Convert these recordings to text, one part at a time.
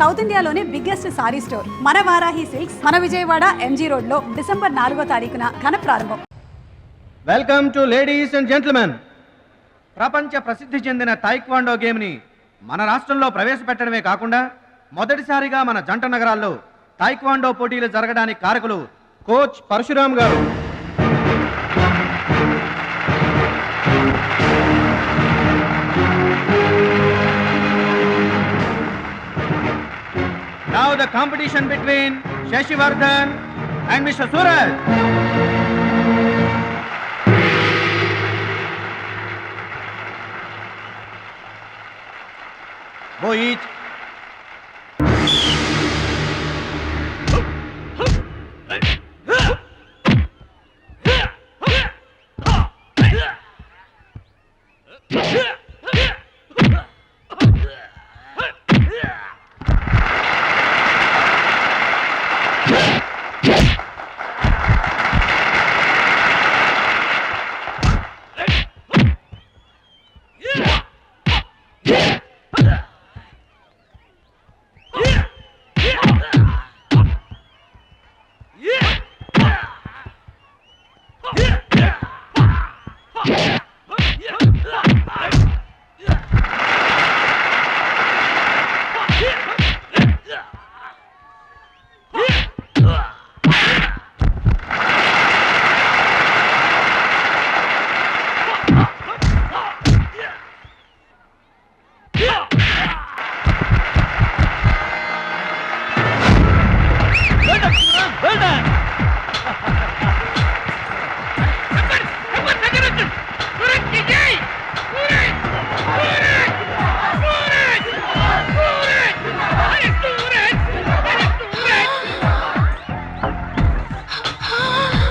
South ఇండియాలోనే biggest sorry store. మన Varahi silks మన విజయవాడ ఎంజీ రోడ్లో డిసెంబర్ నాలుగో తారీఖున ఘన ప్రారంభం. Welcome to ladies and gentlemen ప్రపంచ ప్రసిద్ధి చెందిన టైక్వాండో గేమ్ని మన రాష్ట్రంలో ప్రవేశపెట్టడమే కాకుండా మొదటిసారిగా మన జంట నగరాల్లో టైక్వాండో పోటీలు జరగడానికి కారకులు కోచ్ పరశురామ్ గారు. The competition between Shashivardhan and Mr. Suraj. Go each.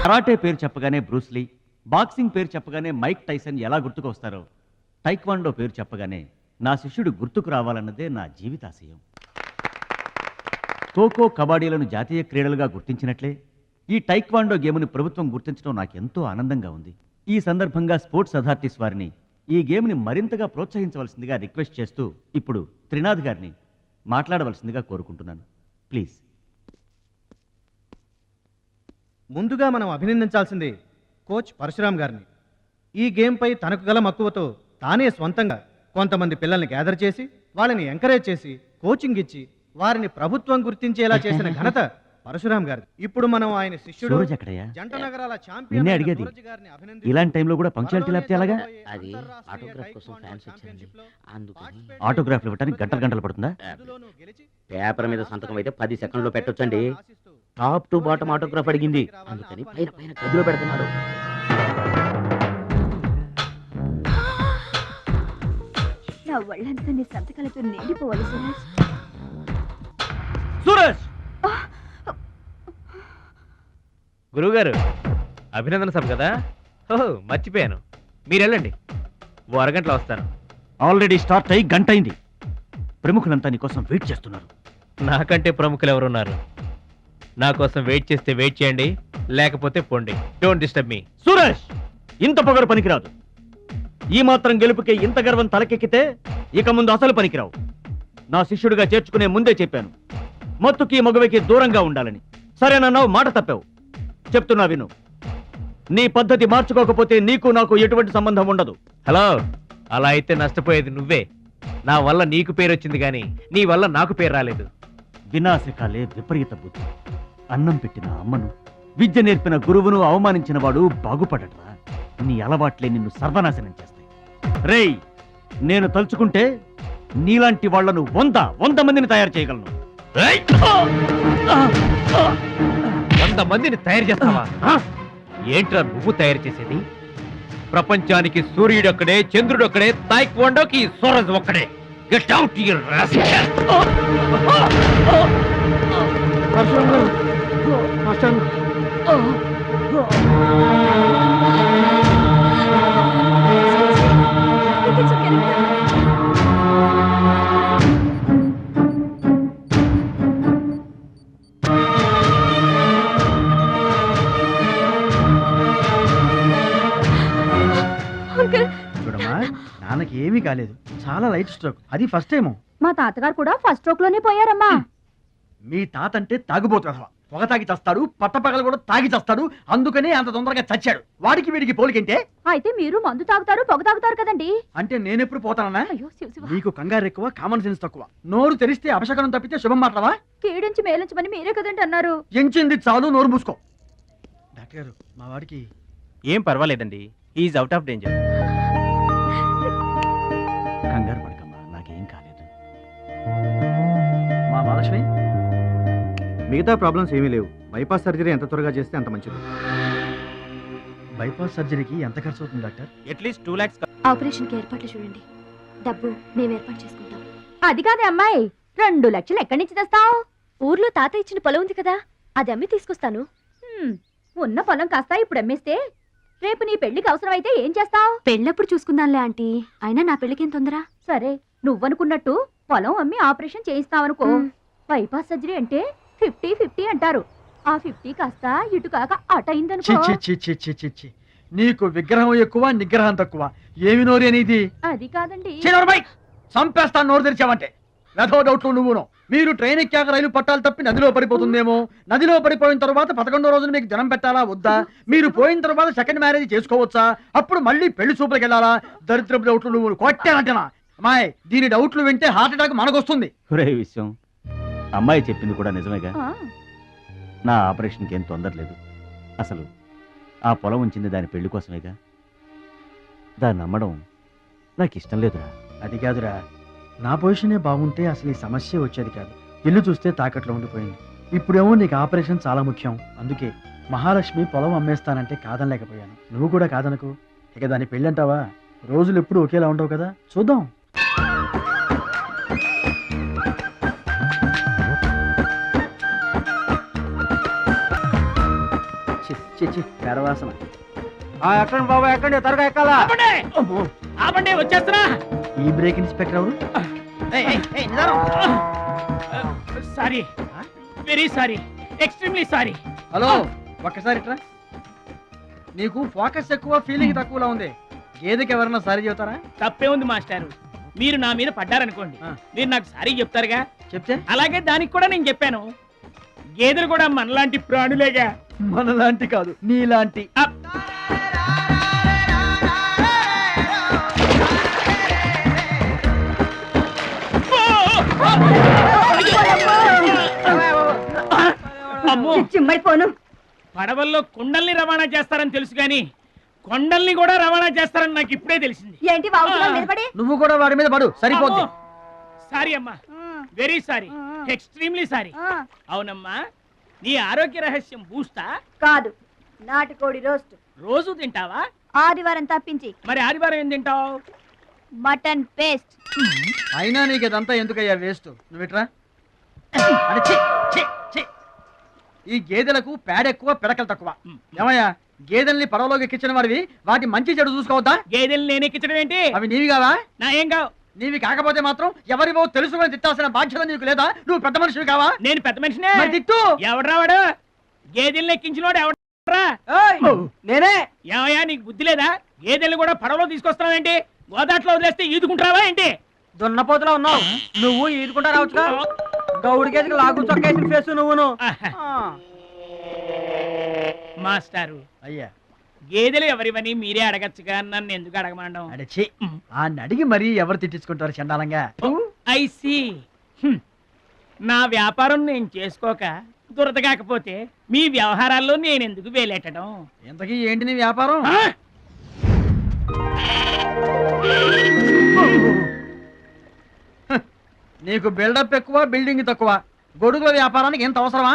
Karate పేరు చెప్పగానే బ్రూస్లీ బాక్సింగ్ పేరు చెప్పగానే మైక్ టైసన్ ఎలా గుర్తుకొస్తారో టైక్వాండో పేరు చెప్పగానే నా శిష్యుడు గుర్తుకు రావాలన్నదే నా జీవితాశయం. ఖోఖో కబడ్డీలను జాతీయ క్రీడలుగా గుర్తించినట్లే ఈ టైక్వాండో గేమ్ని ప్రభుత్వం గుర్తించడం నాకెంతో ఆనందంగా ఉంది. ఈ సందర్భంగా స్పోర్ట్స్ అథారిటీస్ వారిని ఈ గేమ్ని మరింతగా ప్రోత్సహించవలసిందిగా రిక్వెస్ట్ చేస్తూ ఇప్పుడు త్రినాథ్ గారిని మాట్లాడవలసిందిగా కోరుకుంటున్నాను. ప్లీజ్. ముందుగా మనం అభినందించాల్సింది కోచ్ పరశురామ్ గారిని. ఈ గేమ్పై తనకు గల మక్కువతో తానే స్వంతంగా కొంతమంది పిల్లల్ని గ్యాదర్ చేసి వాళ్ళని ఎంకరేజ్ చేసి కోచింగ్ ఇచ్చి వారిని ప్రభుత్వం గుర్తించేలా చేసిన ఘనత పరశురామ్ గారి ఇప్పుడు మనం ఆయన శిష్యుడు? జంట నగరాల ఛాంపియన్ అడిగేది. ఇలాంటి టైంలో కూడా పంక్చువాలిటీ లేకపోతే ఎలాగా? అది ఆటోగ్రాఫ్ కోసం ఫ్యాన్స్ వచ్చారండి అందుకని ఆటోగ్రాఫ్లు ఇవ్వడానికి గంటలు గంటలు పడుతుందా? పేపర్ మీద సంతకం అయితే పది సెకండ్లో పెట్టొచ్చండి. టాప్ టు బాటమ్ ఆటోగ్రాఫ్ అడిగింది. అందుకని పైన పైన గదిలో పెడుతున్నాడు. నా ఒళ్ళంతా నీ సంతకాలతో నిండిపోవాలి సురేష్. సూరజ్ గురువుగారు అభినందన సభ కదా? ఓహో మర్చిపోయాను. మీరు వెళ్ళండి ఓ అరగంటలో వస్తాను. ఆల్రెడీ స్టార్ట్ అయ్యి గంట అయింది ప్రముఖులంతా నీకోసం వెయిట్ చేస్తున్నారు. నాకంటే ప్రముఖులు ఎవరున్నారు నా కోసం వెయిట్ చేస్తే వెయిట్ చేయండి లేకపోతే పోండి. డోంట్ డిస్టర్బ్ మీ సూరజ్ ఇంత పొగరు పనికిరాదు. ఈ మాత్రం గెలుపుకే ఇంత గర్వం తలకెక్కితే ఇక ముందు అసలు పనికిరావు. నా శిష్యుడిగా చేర్చుకునే ముందే చెప్పాను. మత్తుకి మగవికి దూరంగా ఉండాలని. సరేనన్నావు మాట తప్పావు. చెప్తున్నా విను. నీ పద్ధతి మార్చుకోకపోతే నీకు నాకు ఎటువంటి సంబంధం ఉండదు. హలో! అలా అయితే నష్టపోయేది నువ్వే. నా వల్ల నీకు పేరు వచ్చింది కానీ నీ వల్ల నాకు పేరు రాలేదు. వినాశకాలే విపరీత బుద్ధి. అన్నం పెట్టిన అమ్మను విద్య నేర్పిన గురువును అవమానించిన వాడు బాగుపడట్రా నీ అలవాట్లే నిన్ను సర్వనాశనం చేస్తాయి రేయ్ నేను తలుచుకుంటే నీలాంటి వాళ్ళను వంద వంద మందిని తయారు చేయగలను! వంద మందిని తయారు చేస్తావా! ఏంట్రా నువ్వు తయారు చేసేది ప్రపంచానికి సూర్యుడు ఒక్కడే చంద్రుడు ఒక్కడే తాయిక్వాండోకి సూరజ్ ఒక్కడే గెట్ అవుట్ యువర్ అంకుల్ చూడమ్మా నాన్నకి ఏమీ కాలేదు. చాలా లైట్ స్ట్రోక్. అది ఫస్ట్ టైము. మా తాతగారు కూడా ఫస్ట్ స్ట్రోక్లోనే పోయారమ్మా. మీ తాత అంటే తాగుబోతు పొగ తాగి చస్తాడు పట్టపగలు కూడా తాగి చస్తాడు అందుకనే అంత తొందరగా చచ్చాడు. వాడికి వీడికి పోలికంటే? అయితే మీరు మందు తాగుతారు పొగ తాగుతారు కదండి. అంటే నేనెప్పుడు పోతానన్నా? అయ్యో శివ శివ. నీకు కంగారు ఎక్కువ కామన్ సెన్స్ తక్కువ. నోరు తెరిస్తే అపశకనం తప్పితే శుభం మాట్లాడవా? కీడించి మేలించమని మీరే కదండి అన్నారు. ఎంచింది చాలు నోరు మూసుకో. డాక్టర్ గారు మా వాడికి ఏం పర్వాలేదండి ఈజ్ అవుట్ ఆఫ్ డేంజర్ కంగారు పడకమ్మా నాకేం కాలేదు. మా మహాలక్ష్మి మిగతా ప్రాబ్లమ్స్ ఏమీ లేవు. బైపాస్ సర్జరీ ఎంత త్వరగా చేస్తే అంత మంచిది. బైపాస్ సర్జరీకి ఎంత ఖర్చు అవుతుంది డాక్టర్? అట్లీస్ట్ టూ లాక్స్ ఆపరేషన్కి ఏర్పాట్లు చూడండి. డబ్బు మేము ఏర్పాటు చేసుకుంటాం. అది కాదే అమ్మాయి. రెండు లక్షలు ఎక్కడి నుంచి తెస్తావు? ఊర్లో తాత ఇచ్చిన పొలం ఉంది కదా అది అమ్మి తీసుకొస్తాను. ఉన్న పొలం కాస్త ఇప్పుడు అమ్మేస్తే రేపు నీ పెళ్ళికి అవసరమైతే ఏం చేస్తావు? పెళ్ళప్పుడు చూసుకుందాంలే ఆంటీ. అయినా నా పెళ్ళికేం తొందర? సరే నువ్వనుకున్నట్టు పొలం అమ్మి ఆపరేషన్ చేయిస్తావనుకో. బైపాస్ సర్జరీ అంటే ఫిఫ్టీ ఫిఫ్టీ అంటారు. ఆ ఫిఫ్టీ కాస్త ఇటు కాక అట చి అయిందనుకో చి చి చి చి చి చి నీకు విగ్రహం ఎక్కువ నిగ్రహం తక్కువ. ఏమి నోరు అనేది? అది కాదండి. చిన్నబాయ్ చంపేస్తాను నోరు తెరిచావంటే. వెధో డౌట్లు నువ్వును. మీరు ట్రైన్ ఎక్కాక రైలు పట్టాలు తప్పి నదిలో పడిపోతుందేమో? నదిలో పడిపోయిన తర్వాత పదకొండో రోజున మీకు జనం పెట్టాలా వద్దా? మీరు పోయిన తర్వాత సెకండ్ మ్యారేజ్ చేసుకోవచ్చా? అప్పుడు మళ్ళీ పెళ్ళి చూపులకు వెళ్ళాలా? దరిద్రపు డౌట్లు నువ్వు కొట్టానంటనా అమ్మాయి దీని డౌట్లు వింటే హార్ట్ అటాక్ మనకొస్తుంది. విషయం అమ్మాయి చెప్పింది కూడా నిజమేగా? నా ఆపరేషన్కి ఏం తొందర లేదు. అసలు ఆ పొలం ఉంచింది దాని పెళ్ళి కోసమేగా? దాన్ని నమ్మడం నాకు ఇష్టం లేదురా. అది కాదురా. నా పొజిషనే బాగుంటే అసలు ఈ సమస్య వచ్చేది కాదు. ఇల్లు చూస్తే తాకట్లో ఉండిపోయింది. ఇప్పుడేమో నీకు ఆపరేషన్ చాలా ముఖ్యం. అందుకే మహాలక్ష్మి పొలం అమ్మేస్తానంటే కాదనలేకపోయాను. నువ్వు కూడా కాదనకు. ఇక దాని పెళ్ళంటావా? రోజులు ఎప్పుడు ఒకేలా ఉండవు కదా? చూద్దాం. ఎక్కండి బాబా ఎక్కండి త్వరగా ఎక్కాలా? అమ్మో, ఆపండి వచ్చేస్తున్నా. ఈ బ్రేక్ ఇన్స్పెక్టర్ ఎవరు? Sorry. Very sorry. Extremely sorry. Hello ఒక్కసారి ఇట్రా. నీకు ఫోకస్ ఎక్కువ ఫీలింగ్ తక్కువలా ఉంది. గేదెకి ఎవరన్నా సారీ చెబుతారా? తప్పే ఉంది మాస్టారు. మీరు నా మీద పడ్డారనుకోండి. మీరు నాకు సారీ చెప్తారుగా? చెప్తే? అలాగే దానికి కూడా నేను చెప్పాను. గేదెలు కూడా మనలాంటి ప్రాణులేగా. మనలాంటి కాదు నీలాంటి. అప్. అమ్మో చిమ్మైపోను పడవల్లో కొండల్ని రవాణా చేస్తారని తెలుసు కానీ కొండల్ని కూడా రవాణా చేస్తారని నాకు ఇప్పుడే తెలిసింది. ఏంటి నిలబడి? నువ్వు కూడా వాడి మీద పడు సరిపోద్ది. సారీ అమ్మా. వెరీ సారీ ఎక్స్ట్రీమ్లీ సారీ అవునమ్మా. నీ ఆరోగ్య రహస్యం బూస్తా? కాదు నాటుకోడి రోస్ట్. రోజు తింటావా? ఆదివారం తప్పించి. మరి ఆదివారం ఏం తింటావు? Mutton paste. అయినా నీకు ఇదంతా ఎందుకయ్యా వేస్ట్? నువ్వు ఇట్రా. అరే, ఛీ, ఛీ, ఛీ. ఈ గేదెలకు పేడ ఎక్కువ పిడకలు తక్కువ. ఏమయ్యా గేదెల్ని పడవలోకి ఎక్కించిన వాడివి వాటి మంచి చెడు చూసుకోవద్దా? గేదెలు నేను ఎక్కించడం ఏంటి? అవి నీవి కావా? నా ఏం కావు. నీవి కాకపోతే మాత్రం ఎవరివో తెలుసుకొని తిట్టాల్సిన బాధ్యత నీకు లేదా? నువ్వు పెద్ద మనిషివి కావా? నేను పెద్ద మనిషినే. మరి తిట్టు. ఎవడ్రా వాడు? గేదెల్ని ఎక్కించినోడు ఎవడ్రా? నేనే. ఏమయ్యా నీకు బుద్ధి లేదా? గేదెల్ని కూడా పడవలో తీసుకొస్తున్నావేంటి గోదాట్లో వదిలేస్తే ఈదుకుంటావా ఏంటి? దున్నపోతులో ఉన్నావు. నువ్వు ఈదుకుంటా రావచ్చుగా? గౌడి గేదెకి లాగు చొక్కేసిన ఫేస్ నువ్వును. ఆహా. మాస్టారు. అయ్యా. గేదెలు ఎవరివని మీరే అడగచ్చుగా నన్ను ఎందుకు అడగమండం అడచి ఆ నడిగి మరీ ఎవరు తిట్టించుకుంటారు చండాలంగా? I see. నా వ్యాపారం నేను చేసుకోక దురద కాకపోతే మీ వ్యవహారాల్లో నేను ఎందుకు వేలెట్టడం ఇంతకీ ఏంటి నీ వ్యాపారం? నీకు బిల్డప్ ఎక్కువ బిల్డింగ్ తక్కువ. గొడుగుల వ్యాపారానికి ఎంత అవసరమా?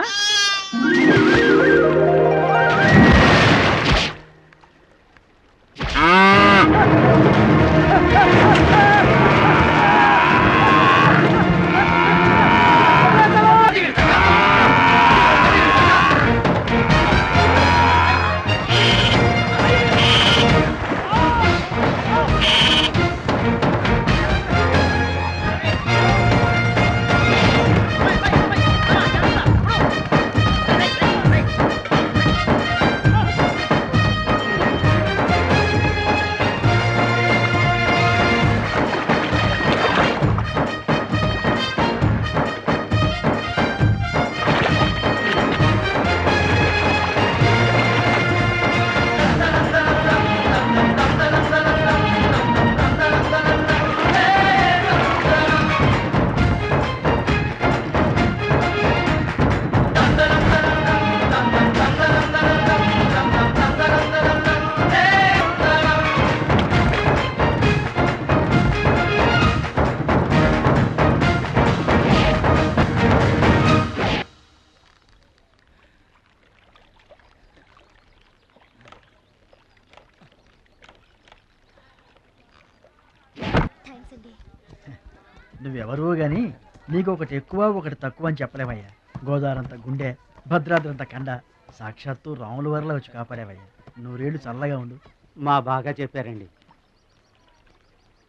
నీకు ఒకటి ఎక్కువ ఒకటి తక్కువ అని చెప్పలేవయ్యా గోదావరంత గుండె భద్రాద్రంత కండ సాక్షాత్తు రాముల వరలో వచ్చి కాపాడేవయ్యా. నూరేళ్ళు చల్లగా ఉండు. మా బాగా చెప్పారండి.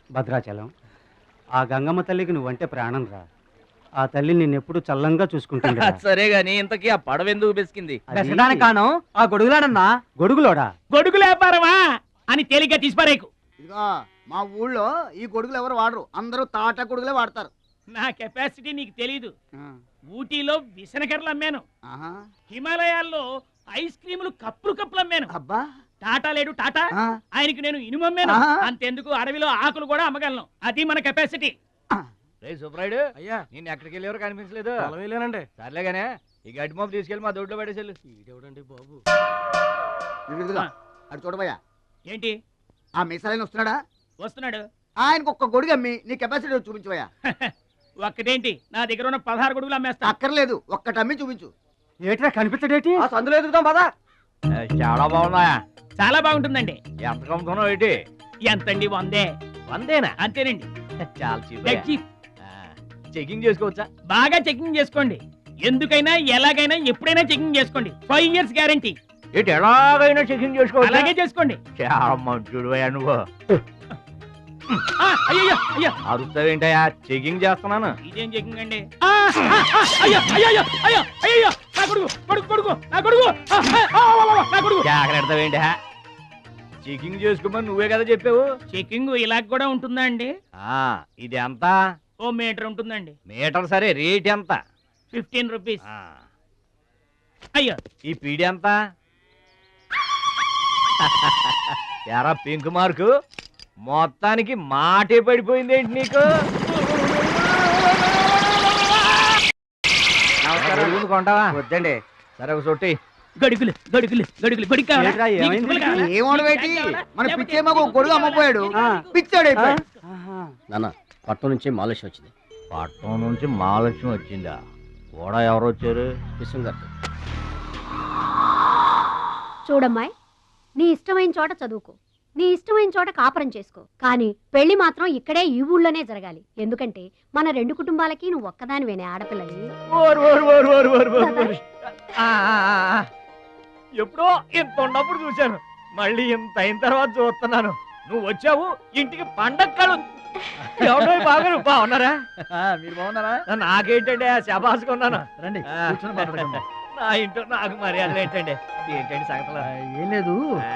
భద్రాచలం ఆ గంగమ్మ తల్లికి నువ్వంటే ప్రాణం రా. ఆ తల్లి నిన్నెప్పుడు చల్లంగా చూసుకుంటుంది సరే గాని ఇంతకీ ఆ పడవ ఎందుకు బెసికింది? కాను ఆ గొడుగులాడన్నా? గొడుగులోడా? గొడుగు వ్యాపారమా అని తేలిగ్గా తీసిపారేకు. ఇదిగో మా ఊళ్ళో ఈ గొడుగులు ఎవరు వాడరు. అందరూ తాటా గొడుగులే వాడతారు. నా కెపాసిటీ నీకు తెలీదు. ఊటీలో విసనకర్లు అమ్మాను. ఆహా, హిమాలయాల్లో ఐస్ క్రీములు కప్పులు కప్పులు అమ్మాను. అబ్బా. టాటా లేడు టాటా. ఆయనకి నేను ఇనుము అమ్మాను. అంతెందుకు అడవిలో ఆకులు కూడా అమ్మగలను. అది మన కెపాసిటీ రే సుబ్రాయుడు అయ్యా. నేను ఎక్కడికి వెళ్ళేవారు కనిపించలేదు వెళ్ళానండి సర్లేగానే ఈ గడ్డి మోపు తీసుకెళ్ళి మా దొడ్లో పడేసేళ్ళు. ఈడెవడండి బాబు. అటు చూడబోయా. ఏంటి? ఆ మిసలైన వస్తున్నాడా? వస్తున్నాడు. ఆయనకు ఒక్క గొడుగు అమ్మి నీ కెపాసిటీ చూపించబోయా. ఒక్కటేంటి? నా దగ్గర ఉన్న పదహారు గొడుగులు అమ్మేస్తా. అక్కర్లేదు. ఒక్కటి అమ్మి చూపించు. ఏట్రా కనిపించడేటి? ఆ సందులో ఎదుగుతాం పదా. చాలా బాగున్నాయా? చాలా బాగుంటుందండి. ఎంత కమ్ముతున్నావు ఏంటి? ఎంతండి? వందే. వందేనా? అంతేనండి. చాలా చీప్. చెకింగ్ చేసుకోవచ్చా? బాగా చెకింగ్ చేసుకోండి. ఎందుకైనా ఎలాగైనా ఎప్పుడైనా చెకింగ్ చేసుకోండి. Five years guarantee. ఏంటి ఎలాగైనా చెకింగ్ చేసుకోవచ్చా? అలాగే చేసుకోండి. చాలా నువ్వు. ఆ, అయ్యయ్యో అయ్యో. అరుస్తావేంటయా చెకింగ్ చేస్తున్నాను. ఇదేం చెకింగ్ అండి? జాగ్రత్తవేంటి చెకింగ్ చేసుకోమని నువ్వే కదా చెప్పావు. చెకింగ్ ఇలా కూడా ఉంటుందా అండి? ఆ ఇది ఎంత? ఓ మీటర్ ఉంటుందండి. మీటర్ సరే రేట్ ఎంత? Fifteen rupees. అయ్యో. ఈ పీడి ఎంత? ఎరా పింక్ మార్కు. మొత్తానికి మాటే పడిపోయింది ఏంటి నీకు? గొడుగులు కొంటావా? వద్దండి. సరే ఒక సొట్టి గడుగులు గడుగులు గడుగులు గడికి కావాలా? ఏంట్రా, నీకు ఏమైంది? చుక్కలు కావాలా? ఏం వాడబెట్టి మన పిచ్చేమో గొడుగు అమ్మపోయాడు. పిచ్చాడు అయిపోయాడు. నాన్న పట్నం నుంచి మాలేష్ వచ్చింది. పట్నం నుంచి మహాలక్ష్మి వచ్చిందా? కూడా ఎవరు వచ్చారు? విశ్వం గారు చూడమ్మాయి నీ ఇష్టమైన చోట చదువుకో. నీ ఇష్టమైన చోట కాపురం చేసుకో. కానీ పెళ్ళి మాత్రం ఇక్కడే ఈ ఊళ్ళోనే జరగాలి. ఎందుకంటే మన రెండు కుటుంబాలకి నువ్వు ఒక్కదానివేనే ఆడపిల్లని ఓరు ఓరు ఓరు ఓరు ఓరు ఓరు ఓరు. ఆ, ఆ, ఆ, ఆ. ఎప్పుడో ఇంత ఉన్నప్పుడు చూశాను. మళ్ళీ ఇంత అయిన తర్వాత చూస్తున్నాను. నువ్వు వచ్చావు ఇంటికి పండగ ఎవడో బాగా బాగున్నారా? ఆ, మీరు బాగున్నారా? నాకేంటండి శబాసుకున్నాను రండి ఆ. కూర్చొని మాట్లాడుకుందాం నా ఇంట్లో నాకు మర్యాదలు ఏంటండి? ఏంటండి సంగతులు? ఆ, ఏం లేదు. ఆ.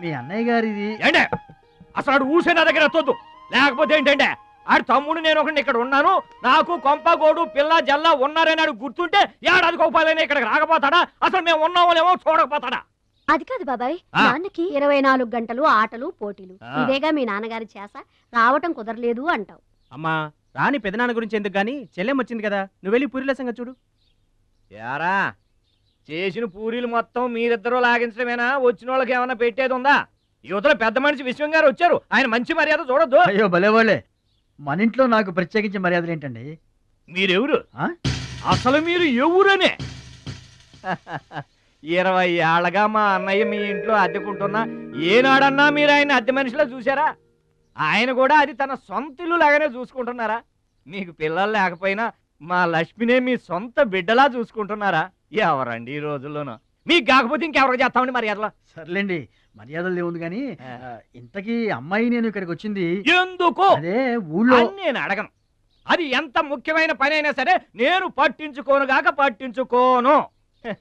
మీ అన్నయ్య గారిది. ఏంటే? అసలు ఆడు ఊసే నా దగ్గర ఎత్తొద్దు. లేకపోతే ఏంటంటే ఆడు తమ్ముడు నేను ఒకటి ఇక్కడ ఉన్నాను నాకు కొంపగోడు పిల్ల జల్ల ఉన్నారని ఆడు గుర్తుంటే ఏడాది కోపాలని ఇక్కడికి రాకపోతాడా? అసలు మేము ఉన్నామోలేమో చూడకపోతాడా? అది కాదు బాబాయ్ ఆ. నాన్నకి ఇరవై నాలుగు గంటలు ఆటలు పోటీలు. ఆ. ఇదేగా మీ నాన్నగారి చేస రావటం కుదరలేదు అంటావు. అమ్మా రాని పెదనాన్న గురించి ఎందుకు గాని? చెల్లెం వచ్చింది కదా నువ్వు వెళ్ళి పూరిల సంగతి చూడు. యారా చేసిన పూరీలు మొత్తం మీరిద్దరూ లాగించడమేనా? వచ్చిన వాళ్ళకి ఏమైనా పెట్టేది ఉందా? యువతలో పెద్ద మనిషి విశ్వం గారు వచ్చారు. ఆయన మంచి మర్యాద చూడొద్దు. అయ్యో భలేవాళ్ళే. మన ఇంట్లో నాకు ప్రత్యేకించి మర్యాదలు ఏంటండి? మీరెవరు? అసలు మీరు ఎవరనే? ఇరవై ఏళ్ళగా మా అన్నయ్య మీ ఇంట్లో అద్దెకుంటున్నా. ఏనాడన్నా మీరు ఆయన అద్దె మనిషిలో చూసారా ఆయన కూడా అది తన సొంత ఇల్లు లాగానే చూసుకుంటున్నారా? మీకు పిల్లలు లేకపోయినా మా లక్ష్మినే మీ సొంత బిడ్డలా చూసుకుంటున్నారా? ఎవరండి ఈ రోజుల్లోనూ? మీకు కాకపోతే ఇంకెవరికి చేస్తామండి మర్యాదలో? సర్లేండి మర్యాదలు ఏముంది కానీ ఇంతకీ అమ్మాయి నేను ఇక్కడికి వచ్చింది. ఎందుకు? అదే ఊళ్ళో. అని నేను అడగను. అది ఎంత ముఖ్యమైన పని అయినా సరే నేను పట్టించుకోను గాక పట్టించుకోను. హె,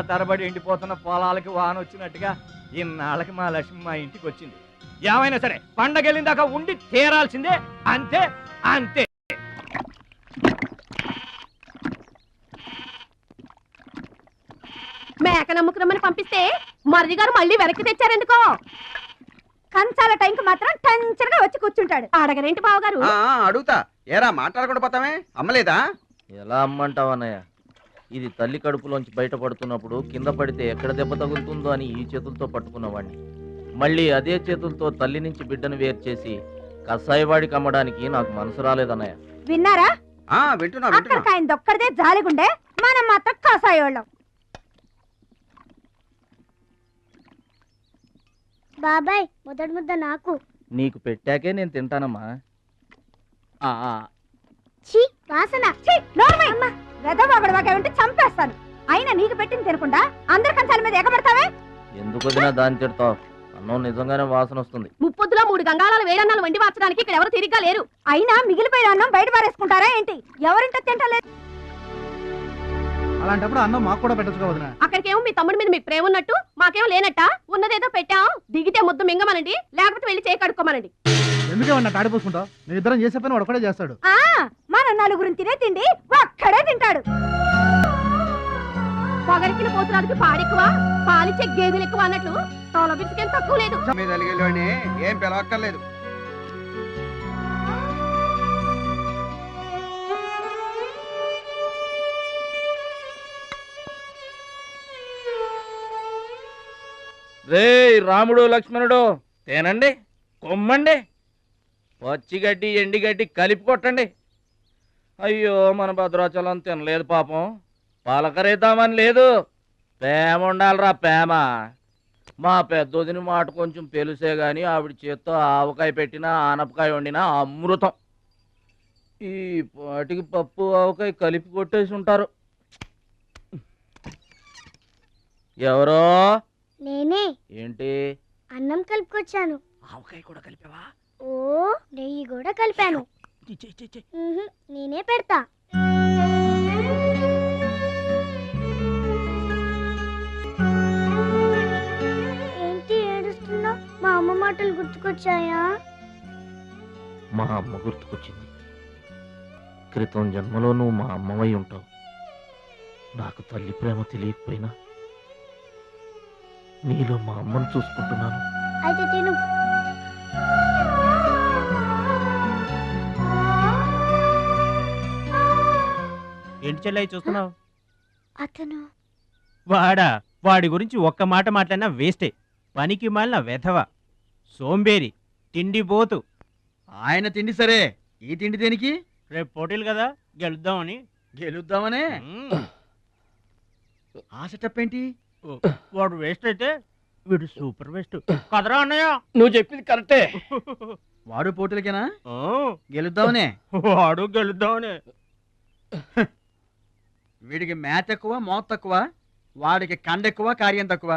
తరబడి ఎండిపోతున్న పొలాలకి వాన వచ్చినట్టుగా ఇన్నాళ్ళకి మా లక్ష్మి మా ఇంటికి వచ్చింది. ఏమైనా సరే పండగ వెళ్ళిన దాకా ఉండి తీరాల్సిందే. అంతే అంతే. మేక నమ్ముకురమ్మని పంపిస్తే మరిది గారు మళ్ళీ వెనక్కి తెచ్చారెందుకో? కంచాల టైంకి మాత్రం టెన్షన్గా వచ్చి కూర్చుంటాడు. అడగరేంటి బావగారు? అడుగుతా. ఏరా మాట్లాడకుండా పోతామే? అమ్మలేదా? ఎలా అమ్మంటావు అన్నయ్య? ఇది తల్లి కడుపులోంచి బయటపడుతున్నప్పుడు కింద పడితే ఎక్కడ దెబ్బ తగులుతుందో అని ఈ చేతులతో పట్టుకున్నవాడిని మళ్ళీ అదే చేతులతో తల్లి నుంచి బిడ్డను వేరు చేసి కసాయివాడికి అమ్మడానికి నాకు మనసు రాలేదన్నయ్య విన్నారా? ఆ వింటున్నా ఆయన దొక్కడితే జాలిగుండే. మనం మాత్రం కాసాయోళ్ళం బాబాయ్ మొదటి ముద్ద నాకు. నీకు పెట్టాకే నేను తింటానమ్మా. ఆ, ఆ. ఛీ వాసన. వెదవాగడవాగా ఉంటే చంపేస్తాను. అయినా నీకు పెట్టింది తినకుండా అందరి కంచాల మీద ఎగబడతావే? ఎందుకు వదినా దాన్ని తిడతావు? అన్నం నిజంగానే వాసన వస్తుంది. ముప్పొద్దులో మూడు గంగాళాల వేడన్నాలు వండి మార్చడానికి ఇక్కడ ఎవరు తిరిగ్గా లేరు. అయినా మిగిలిపోయిన అన్నం బయట పారేసుకుంటారా ఏంటి? ఎవరింట తింటలేదు? అలాంటప్పుడు అన్నం మాకు కూడా పెట్టచ్చు వదిన. అక్కడికేమో మీ తమ్ముడి మీద మీకు ప్రేమ ఉన్నట్టు మాకేమో లేనట్ట? ఉన్నదేదో పెట్టాం దిగితే ముద్దు మింగమనండి లేకపోతే వెళ్ళి చేయి కడుక్కోమనండి. ఎందుకేమన్నా తాడిపోసుకుంటావు నేను ఇద్దరం చేసే పని ఒకటే చేస్తాడు. ఆ మన నలుగురిని తినే తిండి ఒక్కడే తింటాడు. పొగరికిన పోతురాలకి పాడెక్కువ పాలిచ్చే గేదెలు ఎక్కువ అన్నట్లు తోల బిడ్డకేం తక్కువ లేదు. ఏం పిలవక్కర్లేదు. రే రాముడు లక్ష్మణుడు తేనండి కొమ్మండి. పచ్చిగడ్డి ఎండిగడ్డి కలిపి కొట్టండి. అయ్యో మన భద్రాచలం తినలేదు పాపం. పలకరేద్దామని లేదు. ప్రేమ ఉండాలిరా ప్రేమ. మా పెద్దోదిని మాట కొంచెం పెలుసే గాని ఆవిడ చేత్తో ఆవకాయ పెట్టినా ఆనపకాయ వండినా అమృతం. ఈ పాటికి పప్పు ఆవకాయ కలిపి కొట్టేసి ఉంటారు. ఎవరో నేనే. ఏంటి? అన్నం కలుపుకొచ్చాను. ఆవకాయ కూడా కలిపావా? ఓ నెయ్యి కూడా కలిపాను. నేనే పెడతా. ఏంటి ఏడుస్తున్నావు? మా అమ్మ మాటలు గుర్తుకొచ్చాయా? మా అమ్మ గుర్తుకొచ్చింది. క్రితం జన్మలో నువ్వు మా అమ్మవై ఉంటావు. నాకు తల్లి ప్రేమ తెలియకపోయినా నీలో మా అమ్మను చూసుకుంటున్నాను. అయితే తిను. ఏంటి చెల్లయ్య చూస్తున్నావు? అతను వాడా? వాడి గురించి ఒక్క మాట మాట్లాడినా వేస్టే. పనికి మాలిన వెధవ సోంబేరి తిండి పోతు. ఆయన తిండి సరే. ఈ తిండి దేనికి? రేపు పోటీలు కదా గెలుద్దామని. గెలుద్దామనే. ఆ సెటప్ ఏంటి? వాడు వేస్ట్ అయితే వీడు సూపర్ వేస్ట్ కదరా అన్నయ్య? నువ్వు చెప్పింది కరెక్టే. వాడు పోటీలకేనా? ఆ, గెలుద్దామనే. వాడు గెలుద్దామని. వీడికి మ్యాథ్ ఎక్కువ మోత్ తక్కువ వాడికి కండ ఎక్కువ కార్యం తక్కువ.